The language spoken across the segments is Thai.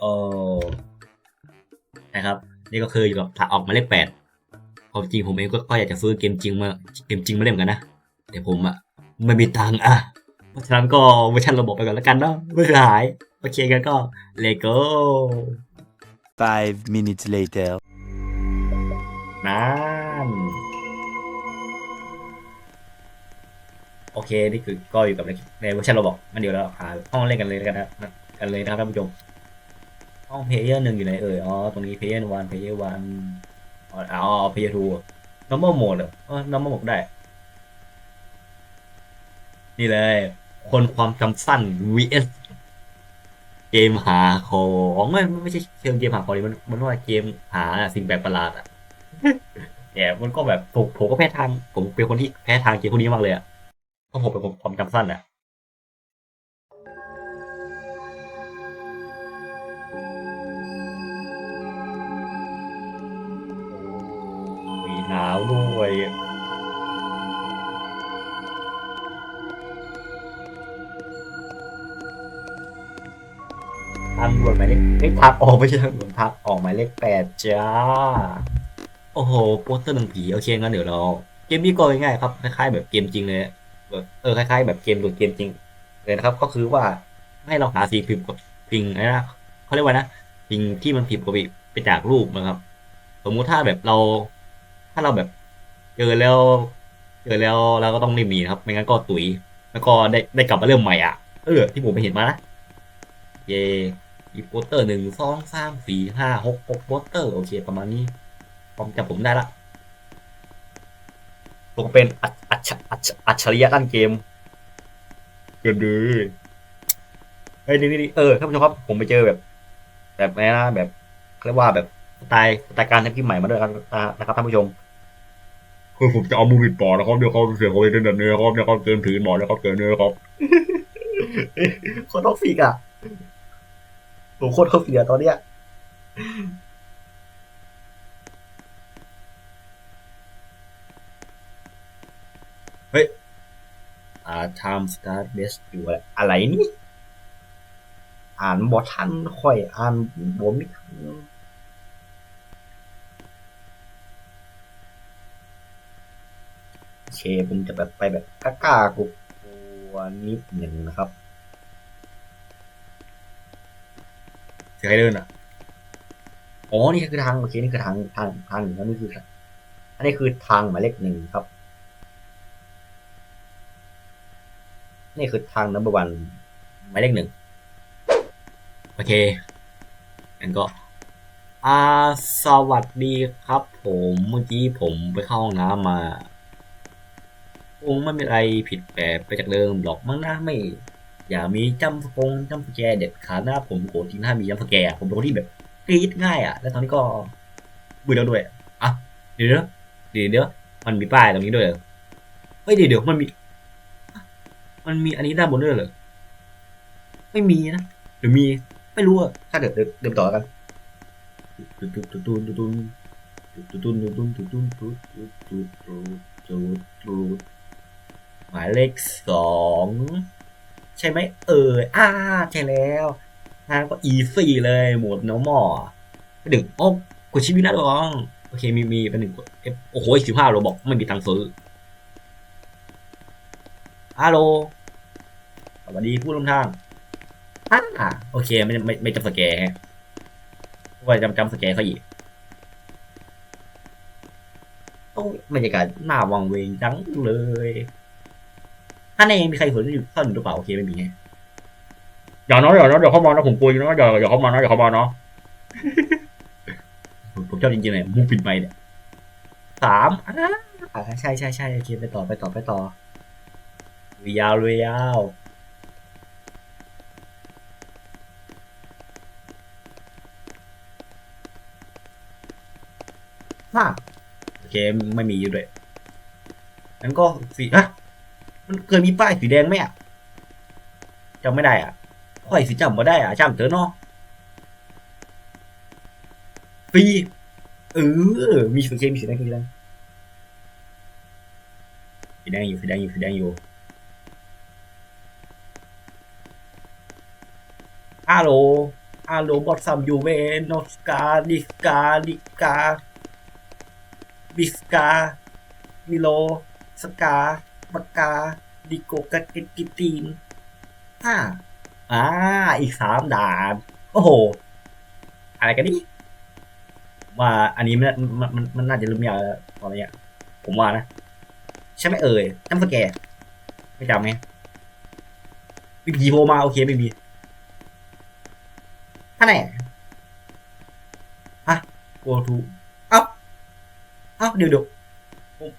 เออนะครับ นี่ก็คืออยู่กับพระออกหมายเลขแปดความจริงผมเองก็ก็อยากจะซื้อเกมจริงมาเกมจริงมาเล่นเหมือนกันนะแต่ผมอะไม่มีตังค์อะเพราะฉะนั้นก็เวอร์ชันระบบไปก่อนแล้วกันเนาะเมื่อหายโอเคกันก็เลโก้ Five minutes later. นั่นโอเค นี่คือก็อยู่กับในในเวอร์ชันเราบอกมันเดี๋ยวเราหาห้องเล่นกันเลยแล้วกันนะกันเลยนะครับท่านผู้ชม ห้องเพลเยอร์หนึ่งอยู่ไหนเอ่ย อ๋อ ตรงนี้เพลเยอร์วันเพลเยอร์วันอ๋ออ๋อเพลเยอร์ทู normal mode เหรออ๋อ normal mode ได้ นี่เลย คนความจำสั้น vs เกมหาของไม่ไม่ใช่เชิงเกมหาของดิมันมันว่าเกมหาสิ่งแปลกประหลาดอะเนี่ยมันก็แบบผมผมก็แพ้ทาง ผมเป็นคนที่แพ้ทางเกมพวกนี้มากเลยอะเพราะผมเป็นคนความจำสั้นอะ ด้วยทางด่วนหมายเลขเอ้ยทางออกไม่ใช่ทางด่วนทางออกหมายเลขแปดจ้า โอ้โหโปสเตอร์หนังผีโอเคงั้นเดี๋ยวเราเกมนี้ก็ง่ายๆครับคล้ายๆแบบเกมจริงเลยแบบเออคล้ายๆ แบบเกมตัวเกมจริงเลยนะครับ ก็คือว่าให้เราหาสิ่งผิดกับสิ่งอะไรนะเขาเรียกว่านะสิ่งที่มันผิดปกติไปจากรูปนะครับ สมมุติถ้าแบบเรา ถ้าเราแบบเจอแล้วเจอแล้วเราก็ต้องรีบหนีครับ ไม่งั้นก็ตุย แล้วก็ได้ได้กลับมาเริ่มใหม่อะ เออ ที่ผมไปเห็นมานะ เย่อีโปสเตอร์หนึ่งสองสามสี่ห้าหกหกโปสเตอร์โอเคประมาณนี้ผมจำผมได้ละผมเป็นอัจอัจฉอัจฉอัจฉริยะด้านเกมเกมดีเฮ้ยนี่นี่เออท่านผู้ชมครับ ผมไปเจอแบบ แบบนี้นะแบบเรียกว่าแบบ สไตล์สไตล์การทำคลิปใหม่มาด้วยกันนะครับท่านผู้ชมคือผมจะเอามือปิดปากนะครับเดี๋ยวเขาเสียงเขาจะเป็นแบบนี้ครับเดี๋ยวเขาเกินถือหมอนแล้วเขาเกินเนื้อครับโคตรท็อกซิกอะผมโคตรท็อกซิกอะตอนเนี้ยเฮ้ยอ่า time start best อยู่อะไรอะไรนี่ อ่านบอทันค่อยอ่านบอมิทันโอ เคผมจะแบบไปแบบกล้ากลัวนิดหนึ่งนะครับเสียงใครเดินอะ อ๋อ นี่คือทางโอเคนี่คือทางทางทางหนึ่งแล้วนี่คือ อันนี้คือทางหมายเลขหนึ่งครับ นี่คือทางนับวันหมายเลขหนึ่งโอเคงั้นก็อ่าสวัสดีครับผม เมื่อกี้ผมไปเข้าห้องน้ำมา คงไม่มีอะไรผิดแปลกไปจากเดิมหรอกมั้งนะไม่ อย่ามีจำสกงจำสแกเด็ดขาดนะผมโกรธจริงถ้ามีจำสแกผมเป็นคนที่แบบกรี๊ดง่ายอะ แล้วตอนนี้ก็บื่อแล้วด้วยอะเดี๋ยวเดี๋ยวเดี๋ยวมันมีป้ายตรงนี้ด้วยเหรอเฮ้ยเดี๋ยวเดี๋ยวมันมี มันมีอันนี้ด้านบนด้วยเหรอไม่มีนะหรือมีไม่รู้อะถ้าเดี๋ยวเดี๋ยวเดี๋ยวต่อแล้วกันตุนตุนตุนตุนตุนตุนตุนตุนตุนตุนตุนตุนตุนตุนตุนตุน หมายเลขสองใช่ไหมเอออ่าใช่แล้วทางก็อีซี่เลยหมดน้องหมอดึงโอ้กดชีวิตนะน้องโอเคมีมีเป็นหนึ่งโอ้โหสิบห้าเราบอกไม่มีตังค์ซื้อฮัลโหลสวัสดีผู้ร่วมทางอ่าโอเคไม่ไม่ไม่จำสแกร์ฮะว่าจำจำสแกร์เขาอีกโอ้บรรยากาศน่าวังเวงจังเลย ถ้าในมีใครเห็นอยู่ซ่อนอยู่หรือเปล่าโอเคไม่มีไงอย่านะอย่านะเดี๋ยวเข้ามานะผมกลัวอยู่นะอย่าอย่าเข้ามานะอย่าเข้ามานะผมผมชอบจริงๆเลยมุกปิดไปเนี่ยสามอ่าใช่ใช่ใช่โอเคไปต่อไปต่อไปต่อลุยยาวลุยยาวห้าโอเคไม่มีอยู่ด้วยงั้นก็สีอะ มันเคยมีป้ายสีแดงไหมอะจำไม่ได้อะค่อยสีจำมาได้อะจำเถอะเนาะฟรีเออ มีสีเขียวมีสีแดงมีสีแดงสีแดงอยู่สีแดงอยู่สีแดงอยู่ฮัลโหลอาโรบอทซัมยูเวนโนสกาดิสกาดิกาบิสกามิโลสกา บากกา ดิโกกากิกิตีนห้าอ่า อีกสามด่าน โอ้โห อะไรกันนี่ว่าอันนี้มันมันมันมันน่าจะลืมยาวแล้วตอนนี้ผมว่านะใช่ไหมเอ่ยจำสแกไม่จำไหมมีผีโผล่มาโอเคไม่มีท่านไหนฮะโกทูเอ้าเอ้าเดี๋ยวเดี๋ยวผม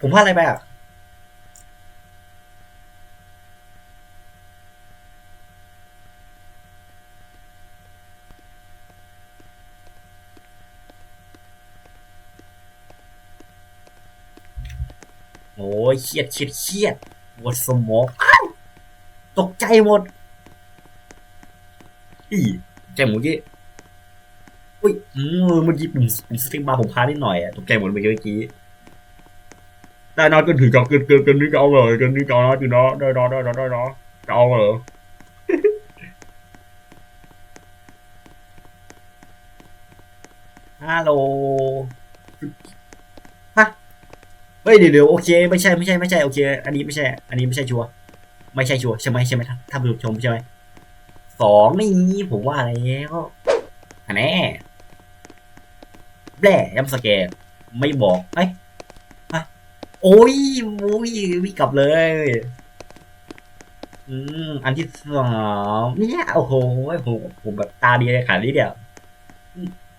ผมพลาดอะไรไปอะ โอ้ยเครียดเครียดเครียดปวดสมองอ้าวตกใจหมดอีใจหมูยี่อุ้ยอืมเมื่อกี้ปุ่มปุ่มสติ๊กบาร์ผมพลาดนิดหน่อยอะตกใจหมดเมื่อกี้ได้นอนกันถึงกับเกินเกินเกินนี่ก็เอาเลยเกินนี่ก็เอานะจีเนาะได้นาะได้นาะได้นาะจะเอาเหรอฮัลโหล เฮ้ยเดี๋ยวเดี๋ยวโอเคไม่ใช่ไม่ใช่ไม่ใช่โอเค อันนี้ไม่ใช่ อันนี้ไม่ใช่ชัวร์ไม่ใช่ชัวร์ใช่ไหมใช่ไหมท่านผู้ชมใช่ไหมสองนี่ผมว่าแล้วอันแน่แบล่ย้ำสแกนไม่บอกเอ้ยโอ้ยโอ้ยวิ่งกลับเลย อืมอันที่สองเนี่ยโอ้โหผมผมแบบตาดีเลยขาดนิดเดียว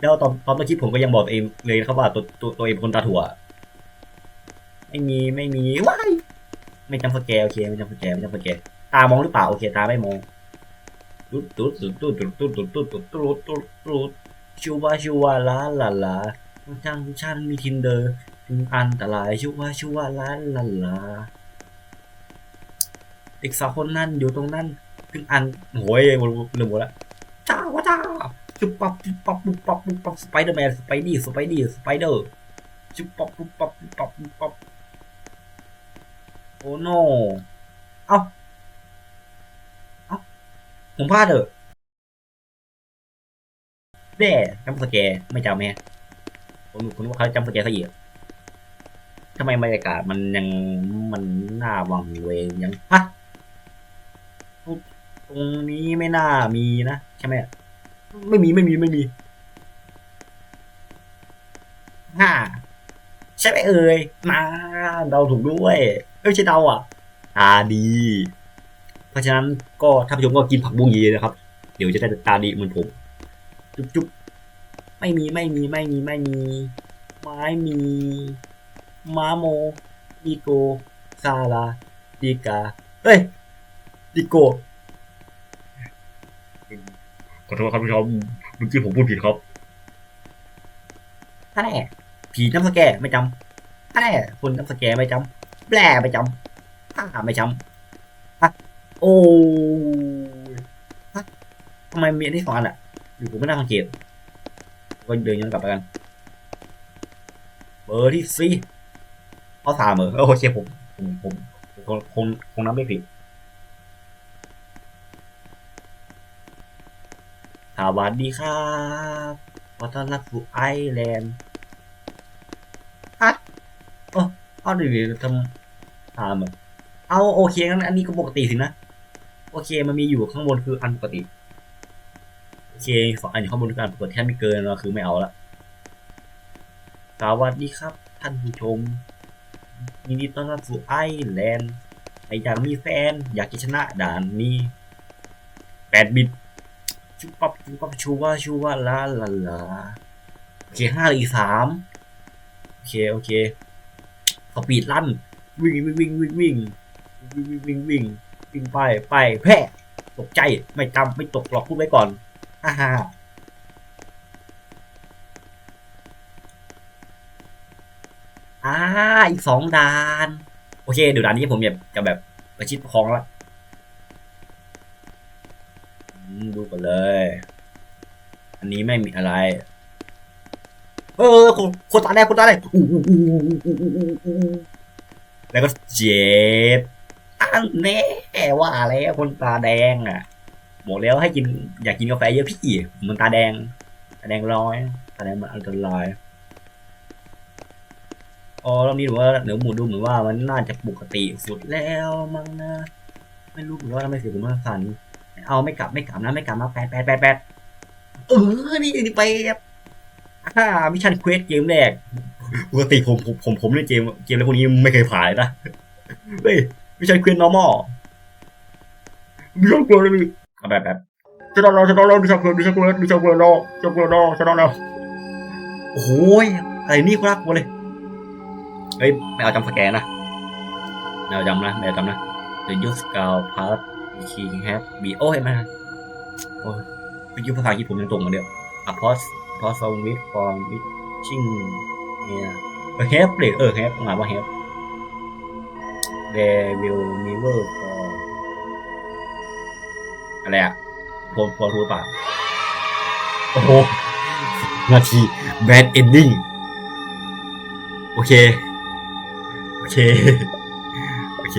แล้วตอนตอนเมื่อกี้ผมก็ยังบอกตัวเองเลยนะครับว่าตัวตัวตัวเองเป็นคนตาถั่ว ไม่มีไม่มีว้ายไม่จำสแกโอเคไม่จำสแกไม่จำสแกตามองหรือเปล่าโอเคตาไม่มองตุ๊ดตุ๊ดตุ๊ดตุ๊ดตุ๊ดตุ๊ดตุ๊ดตุ๊ดตุ๊ดตุ๊ดตุ๊ดชูวาชูวาลาลาลาช่างช่างมีทินเดอร์อันตรายชูวาชูวาลาลาลาเด็กสาวคนนั้นอยู่ตรงนั้นถึงอันโหยลืมหมดล้วจ้าวจ้าจุบปับจุบปับปุ๊บปับปุ๊บปับสไปเดอร์แมนสไปดี้สไปดี้สไปเดอร์จุบปับปุ๊บปับปุ๊บปับปุ๊บปับ โอ้โนเอาเอาผมพลาดเหรอแด่จำสแกไม่จำแม่ผมผมนึกว่าเขาจำสแกเขาอีกทำไมบรรยากาศมันยังมันน่าวังเวงยังฮะตรงนี้ไม่น่ามีนะใช่ไหมไม่มีไม่มีไม่มีห้าใช่ไหมเอ่ยมาเดาถูกด้วย ไม่ใช่เดาอะตาดี เพราะฉะนั้นก็ท่านผู้ชมก็กินผักบุ้งยีนะครับ เดี๋ยวจะได้ตาดีเหมือนผม จุ๊บจุ๊บไม่มีไม่มีไม่มีไม่มี ไม้มีมาโมดิโกซาลาดิกาเฮ้ยดิโกขอโทษครับผู้ชมเมื่อกี้ผมพูดผิดครับท่าแน่ผีน้ำสแกร์ไม่จำท่าแน่คนน้ำสแกร์ไม่จำ แปลไม่จำท่าไม่จำฮะโอ้ฮะทำไมมีอันที่สองอันอะอยู่ผมไม่น่าสังเกตก็เดินย้อนกลับไปกันเบอร์ที่สี่เอาสามเหรออโอเคผมผมผมคงคงคงนับไม่ผิดสวัสดีครับขอต้อนรับสู่ไอแลนด์ฮะโอ้เอาดิทำามเอเอาโอเคงั้นอันนี้ก็ปกติสินะโอเคมันมีอยู่ข้างบนคืออันปกติโอเคสองอันอยู่ข้างบนคืออันปกติแค่ไม่เกินเราคือไม่เอาละสวัสดีครับท่านผู้ชมยินดีต้อนรับสู่ไอแลนด์อยากมีแฟน อยากจะชนะด่านนี้แปดบิตชุบปับชุบปับชูว่าชูว่าลาลาลาโอเคห้าหรืออีกสามโอเคโอเคสปีดลั่น วิ่งวิ่งวิ่งวิ่งวิ่งวิ่งวิ่งวิ่งวิ่งไปไปแพ้ตกใจไม่จำไม่ตกหรอกพูดไว้ก่อนฮ่าฮ่าอ่าอีกสองด่าน โอเคเดี๋ยวด่านนี้ผมจะจะแบบประชิดประคองละดูกันเลย อันนี้ไม่มีอะไร เออคนคนตาแดงคนตาแดงอู้อู้อู้อู้อู้อู้อู้ แล้วก็เจ็บอันแน่ว่าแล้วคนตาแดงอะบอกแล้วให้กินอยากกินกาแฟเยอะพี่มันตาแดงตาแดงร้อยตาแดงมันอันตรายอ๋อรอบนี้หนูว่าเดี๋ยวหมูดูเหมือนว่ามันน่าจะปกติสุดแล้วมั้งนะไม่รู้เหมือนว่าทำไมเสียงผมมันสั่นเอาไม่กลับไม่กลับนะไม่กลับมาแปดแปดแปดแปดเออนี่นี่ไปอ่ามิชชั่นเควสเกมแรก ปกติผมผมผมผมเล่นเกมเกมอะไรพวกนี้ไม่เคยผ่านเลยนะเฮ้ยไมิชชั่นเควส normal ดิฉันกลัวเลยแบบแบบฉันต้องรอฉันต้องรอดิฉันกลัวดิฉันกลัวดิฉันกลัวรอฉันกลัวรอฉันต้องรอโอ้โหยอะไรนี่กูรักกูเลยเฮ้ยไม่เอาจำสแกนนะไม่เอาจำนะไม่เอาจำนะ The Use Scout Pass King Have Be โอ้ยมาโอ้ยไปยุภาษาอังกฤษผมยังตรงมือนเดิม A Post Post on with from Witching เนี่ยเออ Have เลยเออ Have หมายว่า Have There will never for อะไรอะพอพอรู้ป่ะโอ้โหนาที bad ending โอเค โอเค โอเค